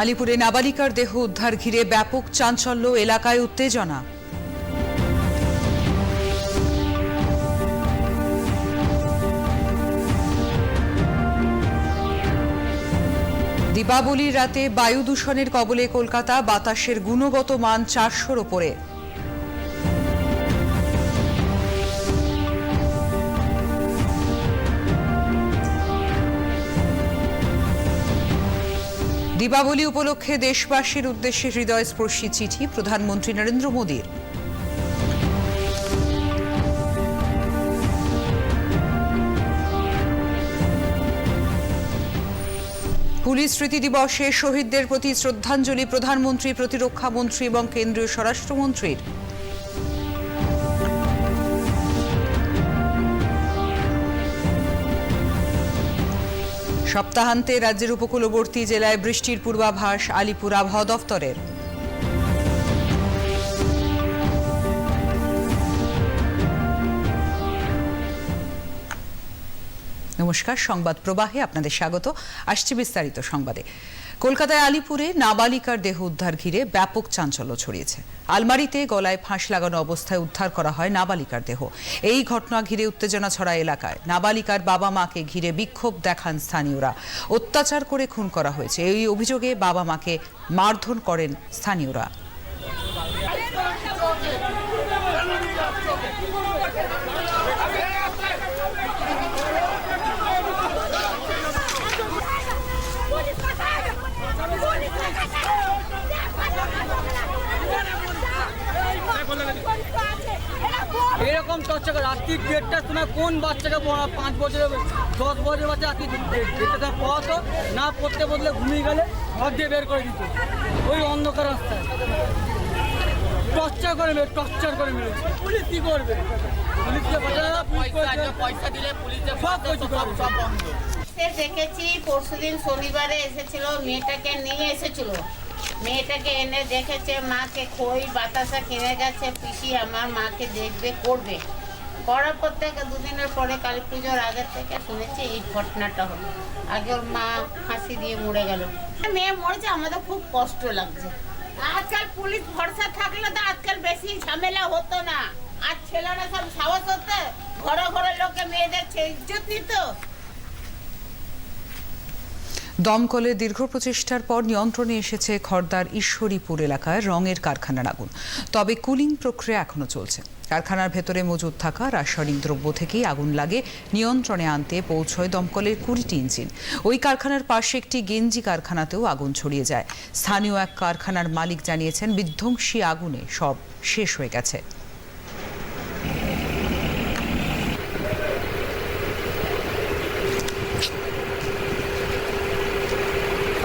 আলিপুরে নাবালিকার দেহ উদ্ধার ঘিরে ব্যাপক চাঞ্চল্য, এলাকায় উত্তেজনা। দীপাবলির রাতে বায়ু দূষণের কবলে কলকাতা, বাতাসের গুণগত মান চারশোর ওপরে। দীপাবলি উপলক্ষে দেশবাসীর উদ্দেশ্যে হৃদয়স্পর্শী চিঠি প্রধানমন্ত্রী নরেন্দ্র মোদীর। পুলিশ স্মৃতি দিবসে শহীদদের প্রতি শ্রদ্ধাঞ্জলি প্রধানমন্ত্রী, প্রতিরক্ষা মন্ত্রী এবং কেন্দ্রীয় স্বরাষ্ট্রমন্ত্রীর। সপ্তাহান্তে রাজ্যের উপকূলবর্তী জেলায় বৃষ্টির পূর্বাভাস আলিপুর আবহাওয়া দফতরের। নমস্কার, সংবাদ প্রবাহে আপনাদের স্বাগত। আসছে বিস্তারিত সংবাদে। কলকাতায় আলিপুরে নাবালিকার দেহ উদ্ধার ঘিরে ব্যাপক চাঞ্চল্য ছড়িয়েছে। আলমারিতে গলায় ফাঁস লাগানো অবস্থায় উদ্ধার করা হয় নাবালিকার দেহ। এই ঘটনা ঘিরে উত্তেজনা ছড়া এলাকায়। নাবালিকার বাবা মাকে ঘিরে বিক্ষোভ দেখান স্থানীয়রা। অত্যাচার করে খুন করা হয়েছে। এই অভিযোগে বাবা মাকে মারধর করেন স্থানীয়রা। রাত্রি দেড়টার সময় কোন বাচ্চাকে পড়া পাঁচ বছরের দশ বছরের বাচ্চা দেড়টার সময় পড়াতো না পড়তে বদলে ঘুমিয়ে গেলে ঘর দিয়ে বের করে দিত। ওই অন্ধকার রাস্তায়। টর্চার করে মেরে টর্চার করে মেরেছে। পুলিশ কি করবে? পুলিশকে পয়সা দিলে পুলিশে সব সব বন্ধ। দেখেছি পরশুদিন শনিবারে এসেছিল মেয়েটাকে নিয়ে এসেছিল। মেয়েটাকে এনে দেখেছে মাকে খই বাতাসা কিনে গেছে পিসি আমার মাকে দেখবে করবে। করার পর থেকে দুদিনের পরে কালী পুজোর আগের থেকে শুনেছি এই ঘটনাটা হলো। আগে ওর মা ফাঁসি দিয়ে মরে গেল। মেয়ে মরেছে, আমাদের খুব কষ্ট লাগছে। আজকাল পুলিশ ভরসা থাকলে তো আজকাল বেশি ঝামেলা হতো না। আর ছেলেরা সব সাহস হতো ঘরে ঘরে লোকে মেয়েদের ইজ্জত নিত। দমকলের দীর্ঘ প্রচেষ্টার পর নিয়ন্ত্রণে এসেছে খড়দার ঈশ্বরীপুর এলাকায় রঙের কারখানার আগুন। তবে কুলিং প্রক্রিয়া এখনও চলছে। কারখানার ভেতরে মজুদ থাকা রাসায়নিক দ্রব্য থেকেই আগুন লাগে, নিয়ন্ত্রণে আনতে পৌঁছয় দমকলের কুড়িটি ইঞ্জিন। ওই কারখানার পাশে একটি গেঞ্জি কারখানাতেও আগুন ছড়িয়ে যায়। স্থানীয় এক কারখানার মালিক জানিয়েছেন, বিধ্বংসী আগুনে সব শেষ হয়ে গেছে।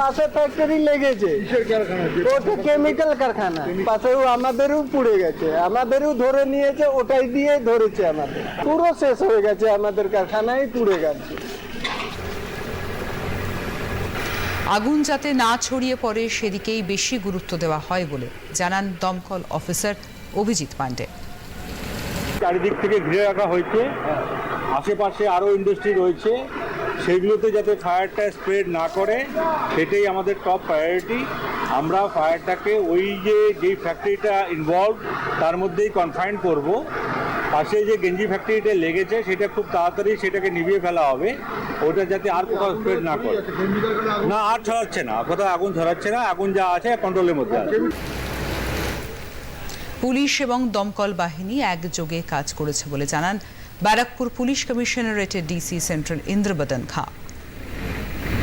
পাশে ফ্যাক্টরি লেগেছে। ওটা কেমিক্যাল কারখানা। পাশেও আমাদেরও পুড়ে গেছে। আমাদেরও ধরে নিয়েছে ওটাই দিয়ে ধরেছে আমাদের। পুরো শেষ হয়ে গেছে আমাদের কারখানায় পুড়ে গেছে। আগুন যাতে না ছড়িয়ে পড়ে সেদিকেই বেশি গুরুত্ব দেওয়া হয় বলে জানান দমকল অফিসার অভিজিৎ পাণ্ডে চারিদিক থেকে ঘিরে রাখা হয়েছে। আশেপাশে আরও ইন্ডাস্ট্রি রয়েছে। সেগুলোতে যাতে ফায়ারটা স্প্রেড না করে, সেটাই আমাদের টপ প্রায়োরিটি আমরা ফায়ারটাকে ওই যে, যেই ফ্যাক্টরিটা ইনভলভ তার মধ্যেই কনফাইন করব। পাশে যে গেঞ্জি ফ্যাক্টরিটা লেগেছে, সেটা খুব তাড়াতাড়ি সেটাকে নিভিয়ে ফেলা হবে। ওটা যাতে আর কোথাও স্প্রেড না করে। না, আর ছড়াচ্ছে না। কোথাও আগুন ছড়াচ্ছে না। আগুন যা আছে কন্ট্রোলের মধ্যে আছে। পুলিশ এবং দমকল বাহিনী একযোগে কাজ করেছে বলে জানান Barrackpore police কমিশনারেটের DC central Indrabadan Khan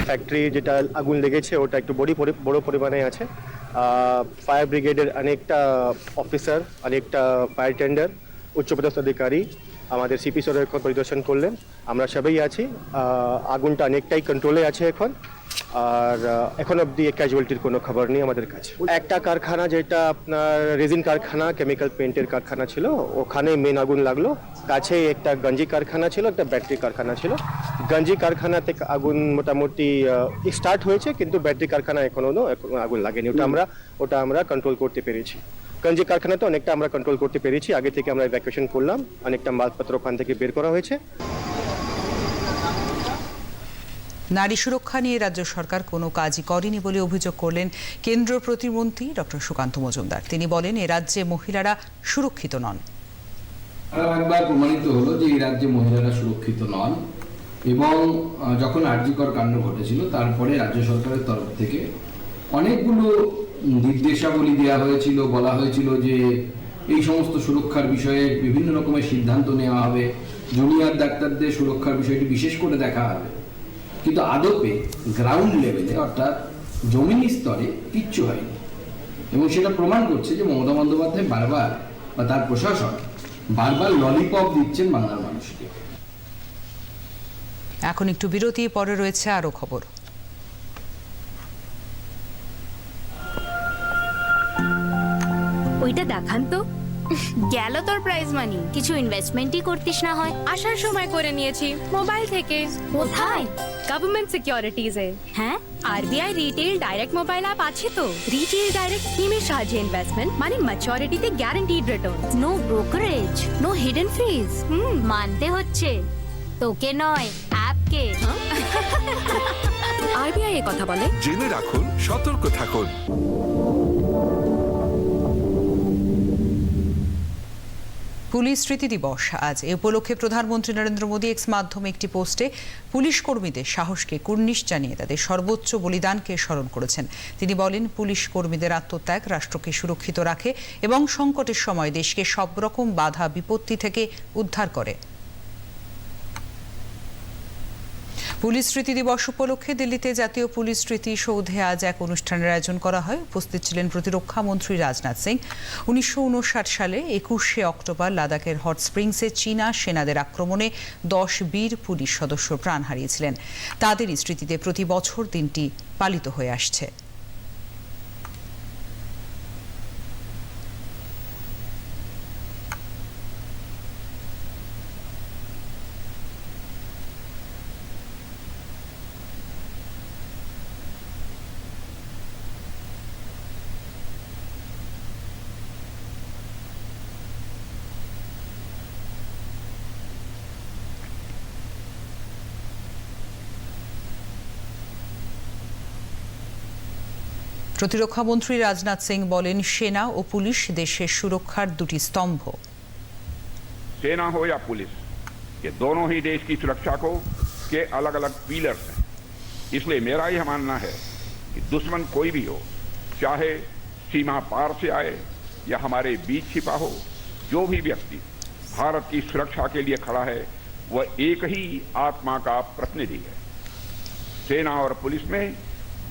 factory যেটা আগুন লেগেছে ওটা একটু বড়ি বড় পরিমাণে আছে ফায়ার ব্রিগেডের অনেকটা অফিসার অনেকটা ফায়ার টেন্ডার উচ্চপদস্থ অধিকারী আমাদের সিপি এখন পরিদর্শন করলেন। আমরা সবাই আছি। আগুনটা অনেকটাই কন্ট্রোলে আছে এখন। আর এখন অবধি ক্যাজুয়ালিটির কোনো খবর নেই আমাদের কাছে। একটা কারখানা যেটা আপনার রেজিন কারখানা কেমিক্যাল পেন্টের কারখানা ছিল ওখানে মেন আগুন লাগল। কাছে একটা গঞ্জি কারখানা ছিল, একটা ব্যাটারি কারখানা ছিল। গঞ্জি কারখানা থেকে আগুন মোটামুটি স্টার্ট হয়েছে, কিন্তু ব্যাটারি কারখানা এখনও আগুন লাগেনি। ওটা আমরা ওটা আমরা কন্ট্রোল করতে পেরেছি। গঞ্জি কারখানাতে অনেকটা আমরা কন্ট্রোল করতে পেরেছি। আগে থেকে আমরা ইভ্যাকুয়েশন করলাম, অনেকটা মালপত্র ওখান থেকে বের করা হয়েছে। নারী সুরক্ষা নিয়ে রাজ্য সরকার কোনো কাজই করেনি বলে অভিযোগ করলেন কেন্দ্র প্রতিমন্ত্রী ডক্টর সুকান্ত মজুমদার। তিনি বলেন, এ রাজ্যে মহিলারা সুরক্ষিত নন। একবার প্রমাণিত হলো যে এই রাজ্যে মহিলারা সুরক্ষিত নন এবং যখন আর্যিকর কাণ্ড ঘটেছিল, তারপরে রাজ্য সরকারের তরফ থেকে অনেকগুলো নির্দেশাবলী দেওয়া হয়েছিল, বলা হয়েছিল যে এই সমস্ত সুরক্ষার বিষয়ে বিভিন্ন রকমের সিদ্ধান্ত নেওয়া হবে, জুনিয়র ডাক্তারদের সুরক্ষার বিষয়টি বিশেষ করে দেখা হবে। কিন্তু আদপে গ্রাউন্ড লেভেলে অর্থাৎ জমিন স্তরে কিচ্ছু হয়নি। এবং সেটা প্রমাণ করছে যে মমতা বন্দ্যোপাধ্যায় বারবার বা তার প্রশাসন বারবার ললিপপ দিচ্ছেন বাংলার মানুষকে। এখন একটু বিরতি পরে রয়েছে আরও খবর। ওইটা দেখান তো। গেল তোর প্রাইজ মানি কিছু ইনভেস্টমেন্টই করতিস না হয়। আসার সময় করে নিয়েছি। মোবাইল থেকে। কোথায়? গভর্নমেন্ট সিকিউরিটিজ এ। হ্যাঁ? RBI retail direct mobile app আছে তো। রিটেল ডাইরেক্ট স্কিমের সাহায্যে ইনভেস্টমেন্ট মানে ম্যাচুরিটিতে guaranteed return no brokerage no hidden fees হুম। মানতে হচ্ছে। তোকে নয় অ্যাপকে আরবিআই এ কথা বলে। জেনে রাখুন সতর্ক থাকুন। পুলিশ স্মৃতি দিবস আজ এ উপলক্ষে প্রধানমন্ত্রী নরেন্দ্র মোদী এক্স মাধ্যমে একটি পোস্টে পুলিশ কর্মীদের সাহসকে কুর্নিশ জানিয়ে তাদের সর্বোচ্চ বলিদানকে স্মরণ করেছেন। তিনি বলেন, পুলিশ কর্মীদের আত্মত্যাগ রাষ্ট্রকে সুরক্ষিত রাখে এবং সংকটের সময় দেশকে সব রকম বাধা বিপত্তি থেকে উদ্ধার করে। পুলিশ স্মৃতি দিবস উপলক্ষে দিল্লিতে জাতীয় পুলিশ স্মৃতি সৌধে আজ এক অনুষ্ঠানের আয়োজন করা হয়। উপস্থিত ছিলেন প্রতিরক্ষা মন্ত্রী রাজনাথ সিং। উনিশশো উনষাট সালে একুশে অক্টোবর লাদাখের হট স্প্রিংসে চীনা সেনাদের আক্রমণে দশ বীর পুলিশ সদস্য প্রাণ হারিয়েছিলেন। তাদেরই স্মৃতিতে প্রতি বছর দিনটি পালিত হয়ে আসছে। প্রতিরক্ষা মন্ত্রী রাজনাথ সিং বলেন সেনা ও পুলিশ দেশের সুরক্ষার দুটি স্তম্ভ सेना हो या पुलिस ये दोनों ही देश की सुरक्षा को के अलग अलग पीलर्स हैं इसलिए मेरा यह मानना है कि दुश्मन कोई भी हो चाहे सीमा पार से आए या हमारे बीच छिपा हो जो भी व्यक्ति भारत की सुरक्षा के लिए खड़ा है वह एक ही आत्मा का प्रतिनिधि है सेना और पुलिस में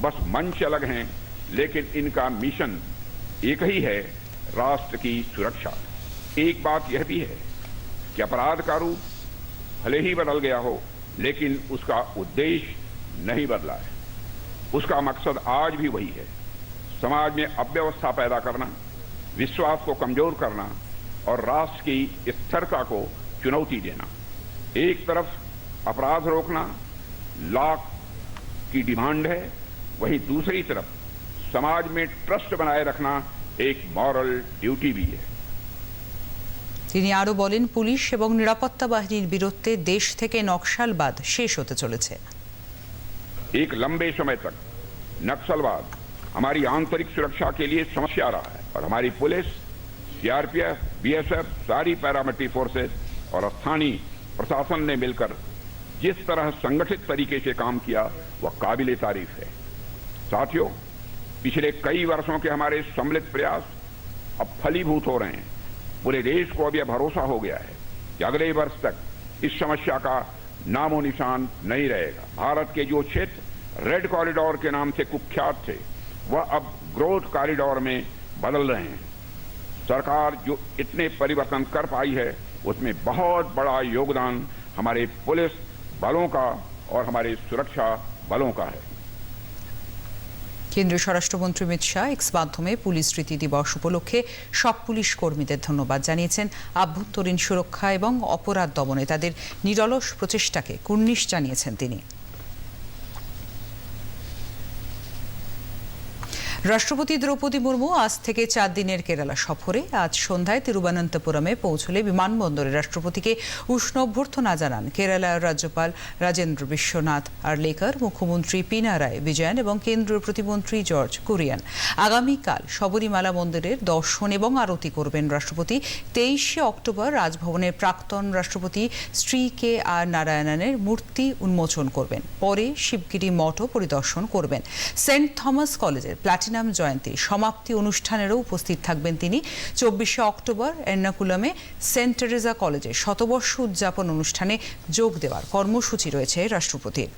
बस मंच अलग हैं लेकिन इनका मिशन एक ही है, राष्ट्र की सुरक्षा। एक बात यह भी है कि अपराध का रूप भले ही बदल गया हो, लेकिन उसका उद्देश्य नहीं बदला है। उसका मकसद आज भी वही है। समाज में अव्यवस्था पैदा करना, विश्वास को कमज़ोर करना और राष्ट्र की स्थिरता को चुनौती देना। एक तरफ़ अपराध रोकना, लाख की डिमांड है, वहीं दूसरी तरफ़ समाज में ट्रस्ट बनाए रखना एक मॉरल ड्यूटी भी है তিনি আরও বলেন পুলিশ এবং নিরাপত্তা বাহিনীর বীরত্বে দেশ থেকে নকশালবাদ শেষ হতে চলেছে एक लंबे समय तक नक्सलवाद हमारी आंतरिक सुरक्षा के लिए समस्या रहा है और हमारी पुलिस सीआरपीएफ बीएसएफ सारी पैरामिलिट्री फोर्सेस और स्थानीय प्रशासन ने मिलकर जिस तरह संगठित तरीके से काम किया वह काबिल तारीफ है साथियों पिछले कई वर्षों के हमारे सम्मिलित प्रयास अब फलीभूत हो रहे हैं। पूरे देश को अब यह भरोसा हो गया है कि अगले वर्ष तक इस समस्या का नामो निशान नहीं रहेगा। भारत के जो क्षेत्र रेड कॉरिडोर के नाम से कुख्यात थे, वह अब ग्रोथ कॉरिडोर में बदल रहे हैं। सरकार जो इतने परिवर्तन कर पाई है, उसमें बहुत बड़ा योगदान हमारे पुलिस बलों का और हमारे सुरक्षा बलों का है। কেন্দ্রীয় স্বরাষ্ট্রমন্ত্রী অমিত শাহ এক্স মাধ্যমে পুলিশ স্মৃতি দিবস উপলক্ষে সব পুলিশ কর্মীদের ধন্যবাদ জানিয়েছেন। আভ্যন্তরীণ সুরক্ষা এবং অপরাধ দমনে তাদের নিরলস প্রচেষ্টাকে কুর্নিশ জানিয়েছেন তিনি। রাষ্ট্রপতি দ্রৌপদী মুর্মু আজ থেকে চার দিনের কেরালা সফরে। আজ সন্ধ্যায় তিরুবনন্তপুরমে পৌঁছলে বিমানবন্দরে রাষ্ট্রপতিকে উষ্ণ অভ্যর্থনা জানান কেরালার রাজ্যপাল রাজেন্দ্র বিশ্বনাথ আর্লেকার মুখ্যমন্ত্রী পিনারায় বিজয়ন এবং কেন্দ্রীয় প্রতিমন্ত্রী জর্জ কুরিয়ান। আগামীকাল শবরীমালা মন্দিরের দর্শন এবং আরতি করবেন রাষ্ট্রপতি। তেইশে অক্টোবর রাজভবনের প্রাক্তন রাষ্ট্রপতি শ্রী কে আর নারায়ণনের মূর্তি উন্মোচন করবেন। পরে শিবগিরি মঠও পরিদর্শন করবেন। সেন্ট থমাস কলেজের প্ল্যাটিনাম জয়ন্তী। সমাপ্তি অনুষ্ঠানেরও উপস্থিত থাকবেন তিনি। চব্বিশে অক্টোবর এর্নাকুলামে সেন্ট টেরেজা কলেজে শতবর্ষ উদযাপন অনুষ্ঠানে যোগ দেওয়ার কর্মসূচি রয়েছে রাষ্ট্রপতির।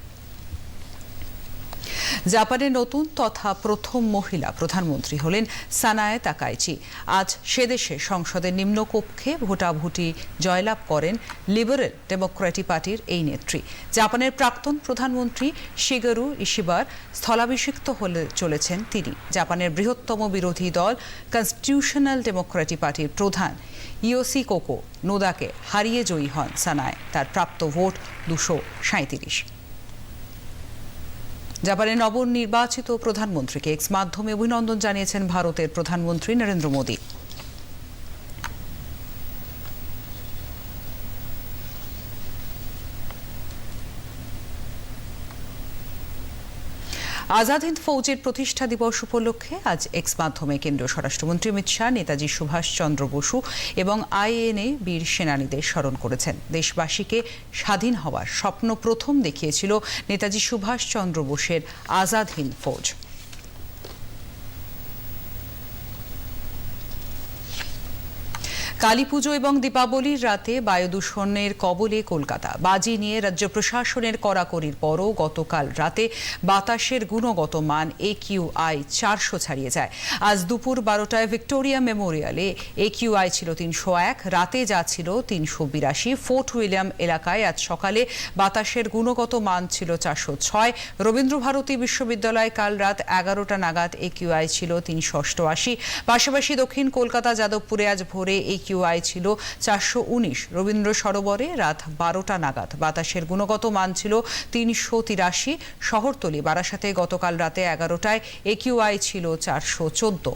জাপানের নতুন তথা প্রথম মহিলা প্রধানমন্ত্রী হলেন সানায় তাকাইচি। আজ সেদেশে সংসদের নিম্নকক্ষে ভোটাভুটি জয়লাভ করেন লিবারেল ডেমোক্রেটিক পার্টির এই নেত্রী। জাপানের প্রাক্তন প্রধানমন্ত্রী শিগারু ইশিবার স্থলাভিষিক্ত হলে চলেছেন তিনি। জাপানের বৃহত্তম বিরোধী দল কনস্টিটিউশনাল ডেমোক্রেটিক পার্টির প্রধান ইওসি কোকো নোদাকে হারিয়ে জয়ী হন সানায়। তার প্রাপ্ত ভোট দুশো সাঁত্রিশ জাপানের নবনির্বাচিত প্রধানমন্ত্রীকে এক্স মাধ্যমে অভিনন্দন জানিয়েছেন ভারতের প্রধানমন্ত্রী নরেন্দ্র মোদী। আজাদ হিন্দ ফৌজের প্রতিষ্ঠা দিবস উপলক্ষে আজ এক্স মাধ্যমে কেন্দ্রীয় স্বরাষ্ট্রমন্ত্রী অমিত শাহ, নেতাজি সুভাষচন্দ্র বসু এবং আইএনএ বীর সেনানীদের স্মরণ করেছেন। দেশবাসীকে স্বাধীন হওয়ার স্বপ্ন প্রথম দেখিয়েছিল নেতাজি সুভাষচন্দ্র বোসের আজাদ হিন্দ ফৌজ। কালী পুজো এবং দীপাবলির রাতে বায়ু দূষণের কবলে কলকাতা। বাজি নিয়ে রাজ্য প্রশাসনের কড়াকড়ির পরও গতকাল রাতে বাতাসের গুণগত মান এ কিউ আই চারশো ছাড়িয়ে যায়। আজ দুপুর বারোটায় ভিক্টোরিয়া মেমোরিয়ালে এ কিউ আই ছিল তিনশো এক, রাতে যা ছিল তিনশো বিরাশি। ফোর্ট উইলিয়াম এলাকায় আজ সকালে বাতাসের গুণগত মান ছিল চারশো ছয়। রবীন্দ্রভারতী বিশ্ববিদ্যালয়ে কাল রাত এগারোটা নাগাদ এ কিউ আই ছিল তিনশো অষ্টআশি। পাশাপাশি দক্ষিণ কলকাতা যাদবপুরে আজ ভোরে এ কিউ আই ছিল চারশো উনিশ। রবীন্দ্র সরোবরে রাত বারোটা নাগাদ বাতাসের গুণগত মান ছিল তিনশো তিরাশি। শহরতলি বারাসাতে গতকাল রাতে এগারোটায় এ কিউ আই ছিল চারশো চোদ্দ।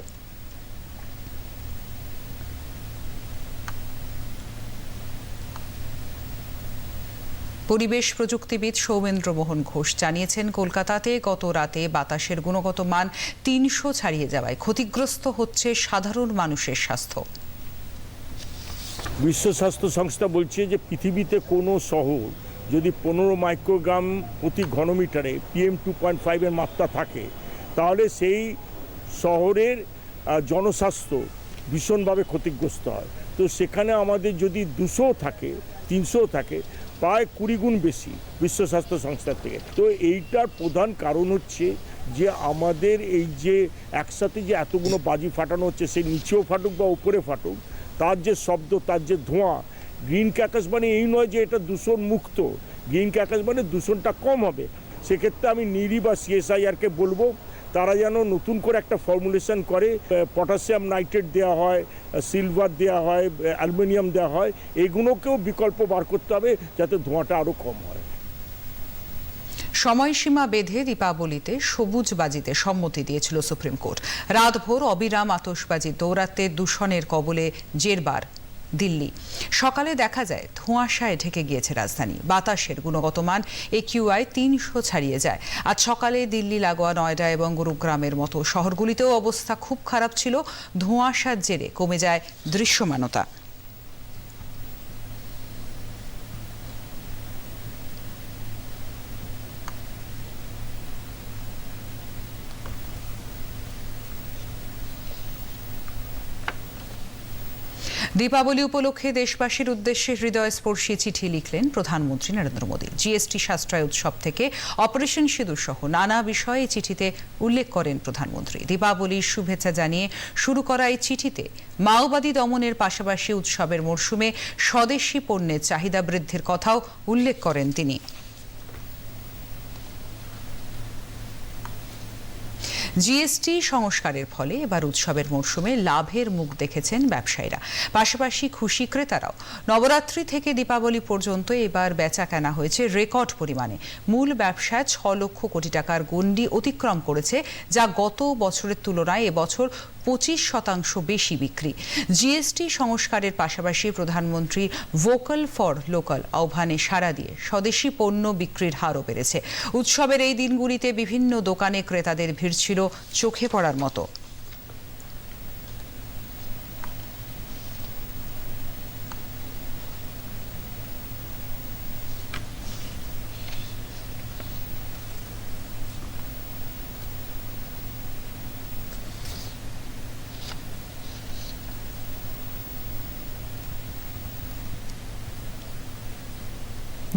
পরিবেশ প্রযুক্তিবিদ সৌমেন্দ্র মোহন ঘোষ জানিয়েছেন, কলকাতাতে গত রাতে বাতাসের গুণগত মান তিনশো ছাড়িয়ে যাওয়ায় ক্ষতিগ্রস্ত হচ্ছে সাধারণ মানুষের স্বাস্থ্য। বিশ্ব স্বাস্থ্য সংস্থা বলছে যে পৃথিবীতে কোনো শহর যদি পনেরো মাইক্রোগ্রাম প্রতি ঘনমিটারে পিএম টু পয়েন্ট ফাইভের মাত্রা থাকে, তাহলে সেই শহরের জনস্বাস্থ্য ভীষণভাবে ক্ষতিগ্রস্ত হয়। তো সেখানে আমাদের যদি দুশো থাকে, তিনশো থাকে, প্রায় কুড়ি গুণ বেশি বিশ্ব স্বাস্থ্য সংস্থার থেকে। তো এইটার প্রধান কারণ হচ্ছে যে আমাদের এই যে একসাথে যে এতগুলো বাজি ফাটানো হচ্ছে, সে নিচেও ফাটুক বা উপরে ফাটুক তার যে শব্দ, তার যে ধোঁয়া, গ্রিন ক্যাকাস মানে এই নয় যে এটা দূষণ মুক্ত। গ্রিন ক্যাকাস মানে দূষণটা কম হবে। সেক্ষেত্রে আমি নিরি বা সিএসআইআরকে বলব, তারা যেন নতুন করে একটা ফর্মুলেশন করে পটাশিয়াম নাইট্রেট দেওয়া হয় সিলভার দেওয়া হয় অ্যালুমিনিয়াম দেওয়া হয়, এগুলোকেও বিকল্প বার করতে হবে যাতে ধোঁয়াটা আরও কম হয়। সময়সীমা বেঁধে দীপাবলিতে সবুজ বাজিতে সম্মতি দিয়েছিল সুপ্রিম কোর্ট। রাতভর অবিরাম আতশবাজি দৌড়াতে দূষণের কবলে জেরবার, দিল্লি। সকালে দেখা যায়, ধোঁয়াশায় ঢেকে গিয়েছে রাজধানী। বাতাসের গুণগত মান এ একিউআই তিনশো ছাড়িয়ে যায়। আজ সকালে দিল্লি, লাগোয়া, নয়ডা এবং গুরুগ্রামের মতো শহরগুলিতেও অবস্থা খুব খারাপ ছিল। ধোঁয়াশার জেরে কমে যায় দৃশ্যমানতা। দীপাবলি উপলক্ষে দেশবাসীর উদ্দেশ্যে হৃদয়স্পর্শী চিঠি লিখলেন প্রধানমন্ত্রী নরেন্দ্র মোদী। জিএসটি সাশ্রয় উৎসব থেকে অপারেশন সিঁদুর সহ নানা বিষয়ে চিঠিতে উল্লেখ করেন প্রধানমন্ত্রী। দীপাবলির শুভেচ্ছা জানিয়ে শুরু করা এই চিঠিতে, মাওবাদী দমনের পাশাপাশি উৎসবের মরশুমে স্বদেশি পণ্যের চাহিদা বৃদ্ধির কথাও উল্লেখ করেন তিনি। জিএসটি সংস্কারের ফলে এবার উৎসবের মরশুমে লাভের মুখ দেখেছেন ব্যবসায়ীরা। পাশাপাশি খুশি ক্রেতারাও। নবরাত্রি থেকে দীপাবলি পর্যন্ত এবার বেচা কেনা হয়েছে রেকর্ড পরিমাণে। মূল ব্যবসায় ছ লক্ষ কোটি টাকার গণ্ডি অতিক্রম করেছে, যা গত বছরের তুলনায় এবছর পঁচিশ শতাংশ বেশি বিক্রি। জিএসটি সংস্কারের পাশাপাশি প্রধানমন্ত্রী ভোকাল ফর লোকাল আহ্বানে সাড়া দিয়ে স্বদেশি পণ্য বিক্রির হারও বেড়েছে। উৎসবের এই দিনগুলিতে বিভিন্ন দোকানে ক্রেতাদের ভিড় ছিল চোখে পড়ার মতো।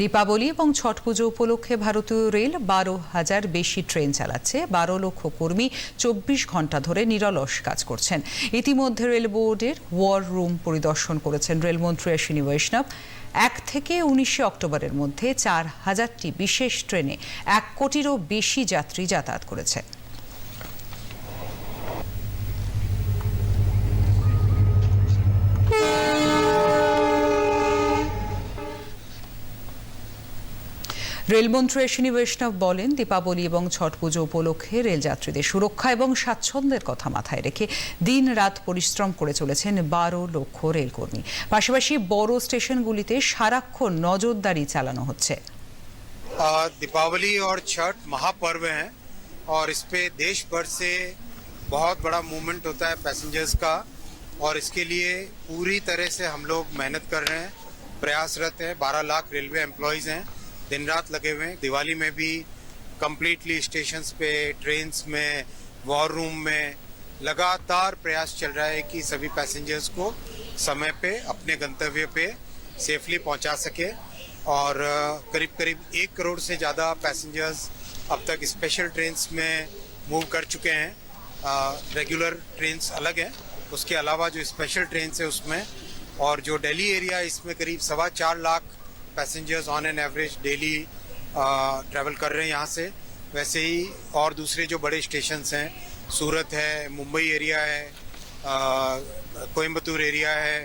দীপাবলি এবং ছট পুজো উপলক্ষে ভারতীয় রেল বারো হাজার বেশি ট্রেন চালাচ্ছে। বারো লক্ষ কর্মী চব্বিশ ঘণ্টা ধরে নিরলস কাজ করছেন। ইতিমধ্যে রেল বোর্ডের ওয়ার রুম পরিদর্শন করেছেন রেলমন্ত্রী অশ্বিনী বৈষ্ণব। এক থেকে উনিশে অক্টোবরের মধ্যে চার হাজারটি বিশেষ ট্রেনে এক কোটিরও বেশি যাত্রী যাতায়াত করেছে। রেলমন্ত্রী অশ্বিনী বৈষ্ণব বলেন দীপাবলি এবং ছট পুজো উপলক্ষে রেলযাত্রীদের সুরক্ষা এবং স্বাচ্ছন্দ্যের কথা মাথায় রেখে দিন রাত পরিশ্রম করে চলেছেন বারো লক্ষ রেলকর্মী পাশাপাশি বড় স্টেশনগুলিতে সারাক্ষণ নজরদারি চালানো হচ্ছে आ, दीपावली और छठ महापर्व हैं और इस पे देश भर से बहुत बड़ा मूवमेंट होता है पैसेंजर्स का और इसके लिए पूरी तरह से हम लोग मेहनत कर रहे हैं प्रयासरत हैं 12 लाख रेलवे एम्प्लॉयज़ हैं दिन रात लगे हुए हैं। दिवाली में भी कम्प्लीटली स्टेशंस पे ट्रेन्स में वॉर रूम में लगातार प्रयास चल रहा है कि सभी पैसेंजर्स को समय पे, अपने गंतव्य पे सेफली पहुँचा सके। और करीब करीब एक करोड़ से ज़्यादा पैसेंजर्स अब तक स्पेशल ट्रेन्स में मूव कर चुके हैं। रेगुलर ट्रेन्स अलग हैं। उसके अलावा जो स्पेशल ट्रेन्स है उसमें और जो दिल्ली एरिया इसमें करीब सवा चार lakh passengers on an average daily travel कर रहे हैं यहाँ से। वैसे ही और दूसरे जो बड़े स्टेशंस हैं, सूरत है, मुंबई एरिया है कोयम्बतूर एरिया है,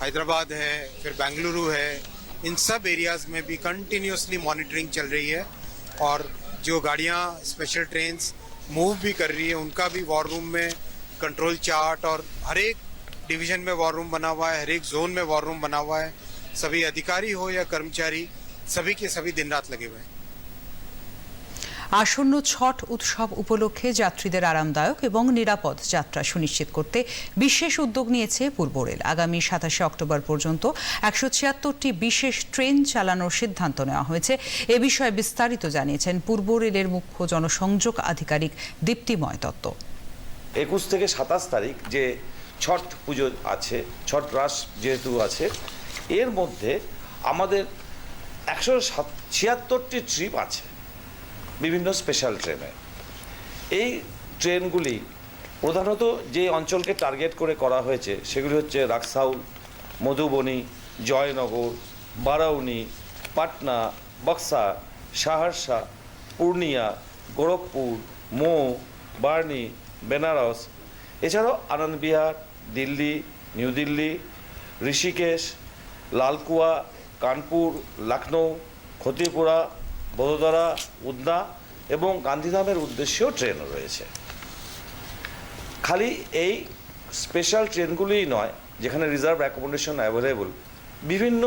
हैदराबाद है, फिर बेंगलुरु है, इन सब एरियाज़ में भी कंटिन्यूसली मॉनिटरिंग चल रही है। और जो गाड़ियाँ स्पेशल ट्रेन्स मूव भी कर रही है, उनका भी वॉर रूम में कंट्रोल चार्ट और हर एक डिवीज़न में वॉर रूम बना हुआ है, हर एक जोन में वॉर रूम बना हुआ है। सभी अधिकारी हो या कर्मचारी सभी के सभी दिन रात लगे हुए हैं আসন্ন ছট উৎসব উপলক্ষে যাত্রীদের আরামদায়ক এবং নিরাপদ যাত্রা সুনিশ্চিত করতে বিশেষ উদ্যোগ নিয়েছে পূর্ব রেল আগামী সাতাশে অক্টোবর পর্যন্ত একশো ছিয়াত্তরটি বিশেষ ট্রেন চালানোর সিদ্ধান্ত নেওয়া হয়েছে এ বিষয়ে বিস্তারিত জানিয়েছেন পূর্ব রেলের মুখ্য জনসংযোগ আধিকারিক দীপ্তিময় দত্ত একুশ থেকে সাতাশ তারিখ যে ছট পুজো আছে ছট রাস যেহেতু আছে এর মধ্যে আমাদের একশো সাত ছিয়াত্তরটি ট্রিপ আছে বিভিন্ন স্পেশাল ট্রেনে। এই ট্রেনগুলি প্রধানত যে অঞ্চলকে টার্গেট করে করা হয়েছে সেগুলি হচ্ছে রাকসাউল, মধুবনী, জয়নগর, বারাউনি, পাটনা, বক্সা সাহারসা পূর্ণিয়া, গোরখপুর, মৌ, বার্নি, বেনারস। এছাড়াও আনন্দবিহার দিল্লি, নিউ দিল্লি, ঋষিকেশ লালকুয়া, কানপুর লখনৌ খতিপুরা বদোদরা উদনা এবং গান্ধীধামের উদ্দেশ্যেও ট্রেন রয়েছে। খালি এই স্পেশাল ট্রেনগুলিই নয়, যেখানে রিজার্ভ অ্যাকোমোডেশন অ্যাভেলেবল বিভিন্ন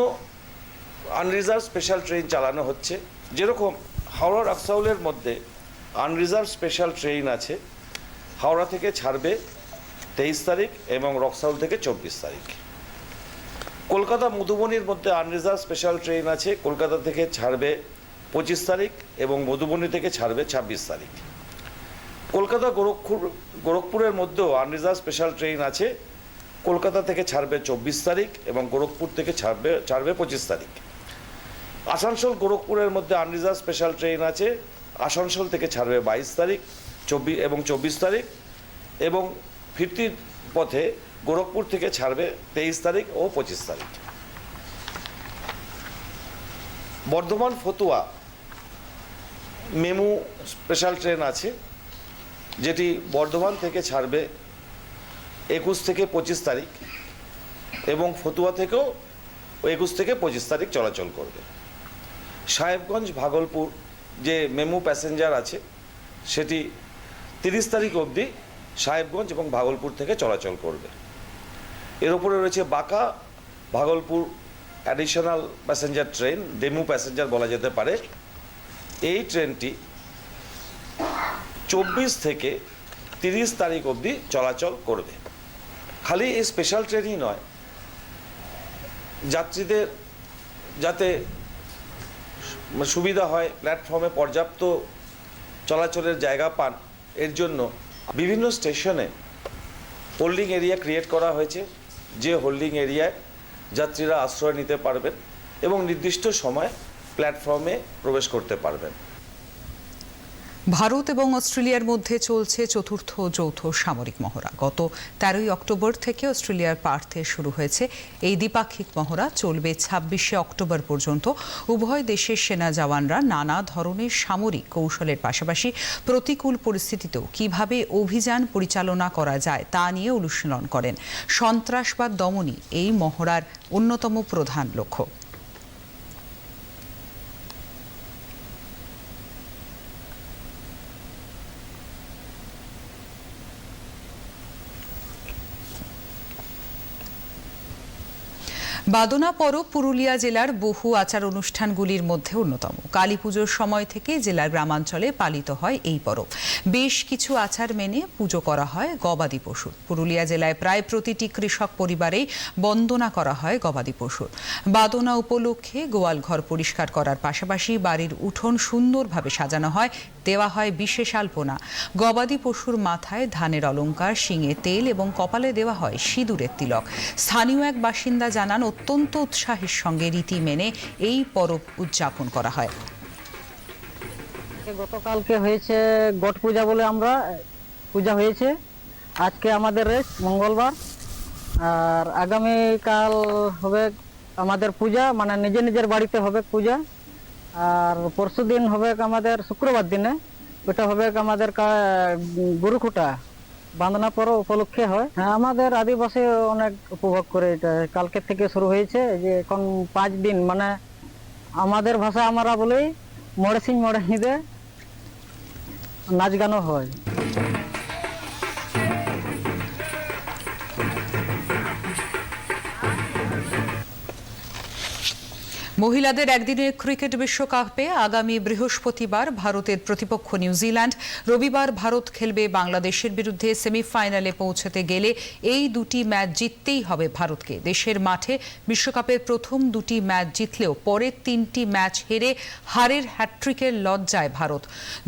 আনরিজার্ভ স্পেশাল ট্রেন চালানো হচ্ছে। যেরকম হাওড়া রাকসাউলের মধ্যে আনরিজার্ভ স্পেশাল ট্রেন আছে, হাওড়া থেকে ছাড়বে তেইশ তারিখ এবং রক্সাউল থেকে চব্বিশ তারিখ। কলকাতা মধুবনির মধ্যে আনরিজার্ভ স্পেশাল ট্রেন আছে। কলকাতা থেকে ছাড়বে পঁচিশ তারিখ এবং মধুবনী থেকে ছাড়বে ছাব্বিশ তারিখ। কলকাতা গোরখপুর, গোরখপুরের মধ্যেও আনরিজার্ভ স্পেশাল ট্রেন আছে। কলকাতা থেকে ছাড়বে চব্বিশ তারিখ এবং গোরখপুর থেকে ছাড়বে ছাড়বে পঁচিশ তারিখ। আসানসোল, গোরখপুরের মধ্যে আনরিজার্ভ স্পেশাল ট্রেন আছে। আসানসোল থেকে ছাড়বে বাইশ তারিখ চব্বিশ এবং চব্বিশ তারিখ। এবং ফিরতির পথে গোরখপুর থেকে ছাড়বে তেইশ তারিখ ও পঁচিশ তারিখ। বর্ধমান ফতুয়া, মেমু স্পেশাল ট্রেন আছে, যেটি বর্ধমান থেকে ছাড়বে একুশ থেকে পঁচিশ তারিখ এবং ফতুয়া থেকেও একুশ থেকে পঁচিশ তারিখ চলাচল করবে। সাহেবগঞ্জ ভাগলপুর যে মেমু প্যাসেঞ্জার আছে, সেটি তিরিশ তারিখ অবধি সাহেবগঞ্জ এবং ভাগলপুর থেকে চলাচল করবে। এর উপরে রয়েছে Banka, Bhagalpur additional passenger train DEMU passenger বলা যেতে পারে। এই ট্রেনটি চব্বিশ থেকে তিরিশ তারিখ অবধি চলাচল করবে। খালি এই স্পেশাল ট্রেনই নয়, যাত্রীদের যাতে সুবিধা হয় প্ল্যাটফর্মে পর্যাপ্ত চলাচলের জায়গা পান, এর জন্য বিভিন্ন স্টেশনে হোল্ডিং এরিয়া ক্রিয়েট করা হয়েছে। যে হোল্ডিং এরিয়ায় যাত্রীরা আশ্রয় নিতে পারবেন এবং নির্দিষ্ট সময় প্ল্যাটফর্মে প্রবেশ করতে পারবেন। ভারত এবং অস্ট্রেলিয়ার মধ্যে চলছে চতুর্থ যৌথ সামরিক মহড়া। গত তেরোই অক্টোবর থেকে অস্ট্রেলিয়ার পার্থে শুরু হয়েছে এই দ্বিপাক্ষিক মহড়া। চলবে ছাব্বিশে অক্টোবর পর্যন্ত। উভয় দেশের সেনা জওয়ানরা নানা ধরনের সামরিক কৌশলের পাশাপাশি প্রতিকূল পরিস্থিতিতেও কীভাবে অভিযান পরিচালনা করা যায় তা নিয়ে অনুশীলন করেন। সন্ত্রাসবাদ দমনই এই মহড়ার অন্যতম প্রধান লক্ষ্য। বাদনা পরব পুরুলিয়া জেলার বহু আচার অনুষ্ঠানগুলির মধ্যে অন্যতম। কালী পুজোর সময় থেকে জেলার গ্রামাঞ্চলে পালিত হয় এই পরব। বেশ কিছু আচার মেনে পুজো করা হয় গবাদি পশুর। পুরুলিয়া জেলায় প্রায় প্রতিটি কৃষক পরিবারেই বন্দনা করা হয় গবাদি পশুর। বাদনা উপলক্ষে গোয়াল ঘর পরিষ্কার করার পাশাপাশি বাড়ির উঠোন সুন্দরভাবে সাজানো হয় দেওয়া হয় বিশেষ আলপনা। গবাদি পশুর মাথায় ধানের অলংকার, শিঙে তেল এবং কপালে দেওয়া হয় সিঁদুরের তিলক। স্থানীয় এক বাসিন্দা জানান, অত্যন্ত উৎসাহের সঙ্গে রীতি মেনে এই পরব উদযাপন করা হয়। গতকালকে হয়েছে গট পূজা বলে আমরা, পূজা হয়েছে। আজকে আমাদের মঙ্গলবার। আর আগামীকাল হবে আমাদের পূজা মানে নিজের নিজের বাড়িতে হবে পূজা। আর পরশু দিন হবে আমাদের শুক্রবার দিনে। ওটা হবে আমাদের গরুখুটা বান্দনা পরব উপলক্ষে হয়। হ্যাঁ আমাদের আদিবাসী অনেক উপভোগ করে এটা। কালকে থেকে শুরু হয়েছে। যে এখন পাঁচ দিন মানে আমাদের ভাষা আমরা বলি মরে সিং মরে হিঁদে নাচ গানও হয়। মহিলাদের একদিনের ক্রিকেট বিশ্বকাপে আগামী বৃহস্পতিবার ভারতের প্রতিপক্ষ নিউজিল্যান্ড। রবিবার ভারত খেলবে বাংলাদেশের বিরুদ্ধে সেমিফাইনালে পৌঁছতে গেলে এই দুটি ম্যাচ জিততেই হবে ভারতকে। দেশের মাঠে বিশ্বকাপের প্রথম দুটি ম্যাচ জিতলেও পরের তিনটি ম্যাচ হেরে হারের হ্যাট্রিকের লজ্জায় ভারত।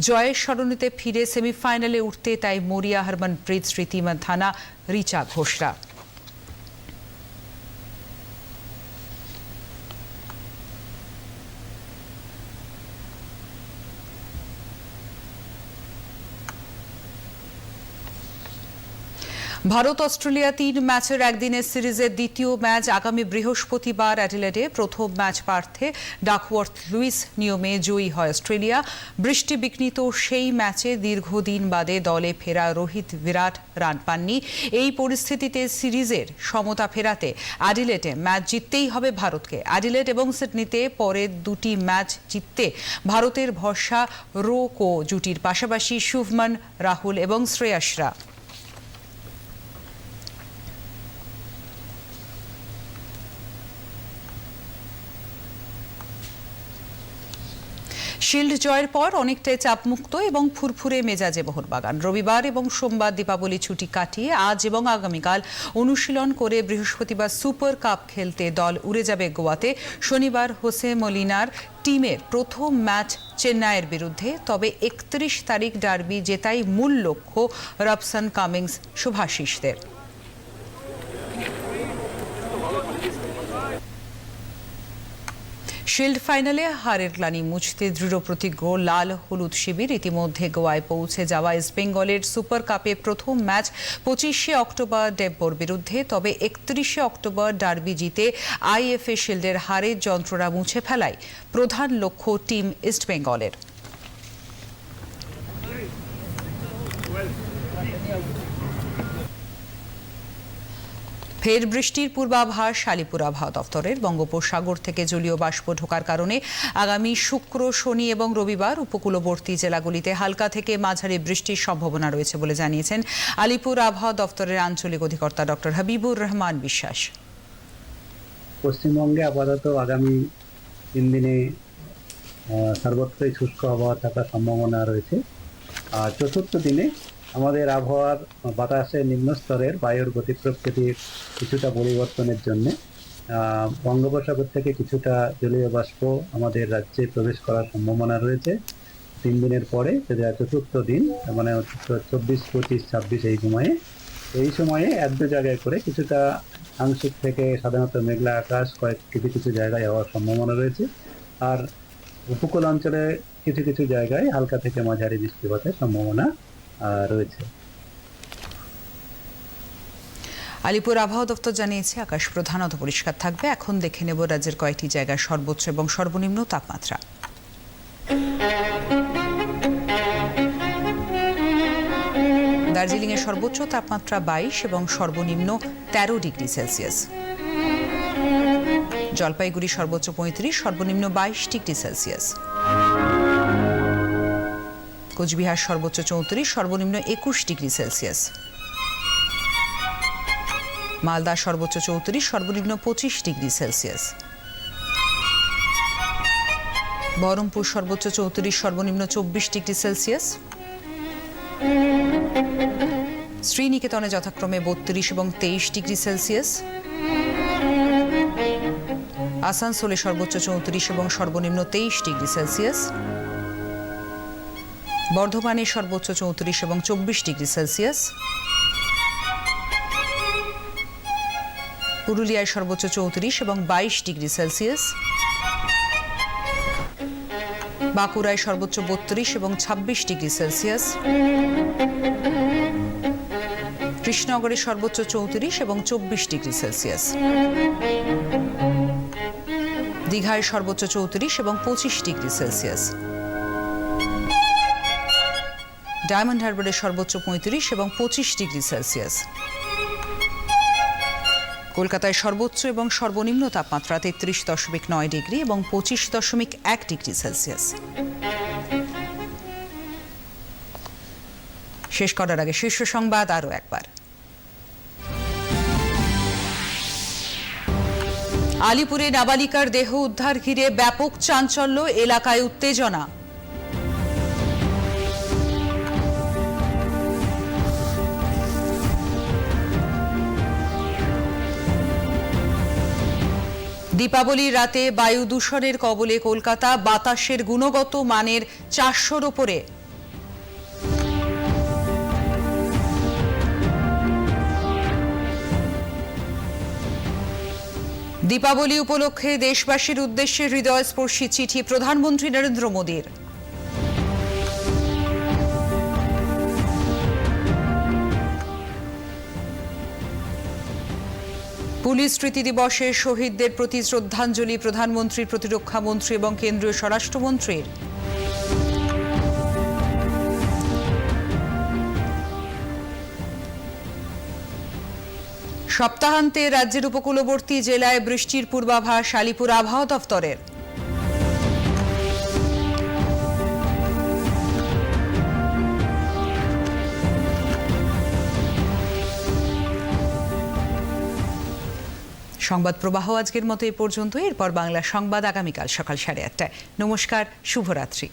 জয়ের স্মরণীতে ফিরে সেমিফাইনালে উঠতে তাই মরিয়া হরমনপ্রীত স্মৃতি মান্থানা রিচা ঘোষরা। ভারত অস্ট্রেলিয়া তিন ম্যাচের একদিনের সিরিজের দ্বিতীয় ম্যাচ আগামী বৃহস্পতিবার অ্যাডিলেডে প্রথম ম্যাচ পার্থে ডাকওয়ার্থ লুইস নিয়মে জয়ী হয় অস্ট্রেলিয়া। বৃষ্টি বিঘ্নিত সেই ম্যাচে দীর্ঘদিন বাদে দলে ফেরা রোহিত বিরাট রান পাননি। এই পরিস্থিতিতে সিরিজের সমতা ফেরাতে অ্যাডিলেটে ম্যাচ জিততেই হবে ভারতকে। অ্যাডিলেট এবং সিডনিতে পরের দুটি ম্যাচ জিততে ভারতের ভরসা রো কো জুটির পাশাপাশি শুভমান রাহুল এবং শ্রেয়াসরা শিল্ড জয়ের পর অনেকটাই চাপমুক্ত এবং ফুরফুরে মেজাজে মোহনবাগান। রবিবার এবং সোমবার দীপাবলি ছুটি কাটিয়ে আজ এবং আগামীকাল অনুশীলন করে বৃহস্পতিবার সুপার কাপ খেলতে দল উড়ে যাবে গোয়াতে। শনিবার হোসে মলিনার টিমের প্রথম ম্যাচ চেন্নাইয়ের বিরুদ্ধে, তবে একত্রিশ তারিখ ডার্বি জেতাই মূল লক্ষ্য রবসন কামিংস শুভাশিসদের শিল্ড ফাইনালে হারের গ্লানি মুছতে দৃঢ় প্রতিজ্ঞ, লাল হলুদ শিবির। ইতিমধ্যে গোয়ায় পৌঁছে যাওয়া ইস্টবেঙ্গলের সুপার কাপে প্রথম ম্যাচ পঁচিশে অক্টোবর ডেব্বোর বিরুদ্ধে, তবে একত্রিশে অক্টোবর ডার্বি জিতে আইএফএ শিল্ডের হারের যন্ত্রণা মুছে ফেলায় প্রধান লক্ষ্য টিম ইস্টবেঙ্গলের ফের বৃষ্টির পূর্বাভাস, আলিপুর আবহাওয়া দফতরের বঙ্গোপসাগর থেকে জলীয় বাষ্প ঢোকার কারণে আগামী শুক্র, শনি এবং রবিবার উপকূলবর্তী জেলাগুলিতে হালকা থেকে মাঝারি বৃষ্টির সম্ভাবনা রয়েছে বলে জানিয়েছেন আলিপুর আবহাওয়া দফতরের আঞ্চলিক অধিকর্তা ডক্টর হাবিবুর রহমান বিশ্বাস। পশ্চিমবঙ্গে আপাতত আগামী তিন দিনে সর্বত্রই শুষ্ক আবহাওয়া থাকার সম্ভাবনা রয়েছে। আর চতুর্থ দিনে আমাদের আবহাওয়ার বাতাসে নিম্নস্তরের বায়ুর গতি প্রকৃতির কিছুটা পরিবর্তনের জন্য বঙ্গোপসাগর থেকে কিছুটা জলীয় বাষ্প আমাদের রাজ্যে প্রবেশ করার সম্ভাবনা রয়েছে। তিন দিনের পরে যেটা চতুর্থ দিন মানে চব্বিশ, পঁচিশ, ছাব্বিশ এই সময়ে। এই সময়ে এক দু জায়গায় করে কিছুটা আংশিক থেকে সাধারণত মেঘলা আকাশ কয়েক কিছু কিছু জায়গায় হওয়ার সম্ভাবনা রয়েছে। আর উপকূল অঞ্চলে কিছু কিছু জায়গায় হালকা থেকে মাঝারি বৃষ্টিপাতের সম্ভাবনা রয়েছে। আলিপুর আবহাওয়া দপ্তর জানিয়েছে, আকাশ প্রধানত পরিষ্কার থাকবে। এখন দেখে নেব রাজ্যের কয়েকটি জায়গার সর্বোচ্চ এবং সর্বনিম্ন তাপমাত্রা। দার্জিলিংয়ের সর্বোচ্চ তাপমাত্রা বাইশ এবং সর্বনিম্ন তেরো ডিগ্রি সেলসিয়াস। জলপাইগুড়ি সর্বোচ্চ পঁয়ত্রিশ, সর্বনিম্ন বাইশ ডিগ্রি সেলসিয়াস। কোচবিহার সর্বোচ্চ চৌত্রিশ, সর্বনিম্ন একুশ ডিগ্রি সেলসিয়াস। মালদা সর্বোচ্চ চৌত্রিশ, সর্বনিম্ন পঁচিশ ডিগ্রি সেলসিয়াস। বহরমপুর সর্বোচ্চ চৌত্রিশ, সর্বনিম্ন চব্বিশ ডিগ্রি সেলসিয়াস। শ্রীনিকেতনে যথাক্রমে বত্রিশ এবং তেইশ ডিগ্রি সেলসিয়াস। আসানসোলে সর্বোচ্চ চৌত্রিশ এবং সর্বনিম্ন তেইশ ডিগ্রি সেলসিয়াস। বর্ধমানে সর্বোচ্চ চৌত্রিশ এবং চব্বিশ ডিগ্রি সেলসিয়াস। পুরুলিয়ায় সর্বোচ্চ চৌত্রিশ এবং বাইশ ডিগ্রি সেলসিয়াস। বাঁকুড়ায় সর্বোচ্চ বত্রিশ এবং ছাব্বিশ ডিগ্রি সেলসিয়াস। কৃষ্ণনগরে সর্বোচ্চ চৌত্রিশ এবং চব্বিশ ডিগ্রি সেলসিয়াস। দীঘায় সর্বোচ্চ চৌত্রিশ এবং পঁচিশ ডিগ্রি সেলসিয়াস। ডায়মন্ড হারবারে সর্বোচ্চ পঁয়ত্রিশ এবং পঁচিশ ডিগ্রি সেলসিয়াস। কলকাতায় সর্বোচ্চ এবং সর্বনিম্ন তাপমাত্রা তেত্রিশ দশমিক নয় ডিগ্রি এবং পঁচিশ দশমিক এক ডিগ্রি সেলসিয়াস। শেষ করার আগে শীর্ষ সংবাদ আরও একবার। আলিপুরে নাবালিকার দেহ উদ্ধার ঘিরে ব্যাপক চাঞ্চল্য, এলাকায় উত্তেজনা। দীপাবলির রাতে বায়ু দূষণের কবলে কলকাতা, বাতাসের গুণগত মানের চারশোর ওপরে। দীপাবলি উপলক্ষে দেশবাসীর উদ্দেশ্যে হৃদয়স্পর্শী চিঠি প্রধানমন্ত্রী নরেন্দ্র মোদীর। পুলিশ স্মৃতি দিবসে শহীদদের প্রতি শ্রদ্ধাঞ্জলি প্রধানমন্ত্রী, প্রতিরক্ষা মন্ত্রী এবং কেন্দ্রীয় স্বরাষ্ট্রমন্ত্রীর। সপ্তাহান্তে রাজ্যের উপকূলবর্তী জেলায় বৃষ্টির পূর্বাভাস আলিপুর আবহাওয়া দফতরের। সংবাদ প্রবাহ আজকের মতো এ পর্যন্ত এরপর বাংলা সংবাদ আগামীকাল সকাল সাড়ে আটটায়। নমস্কার, শুভরাত্রি।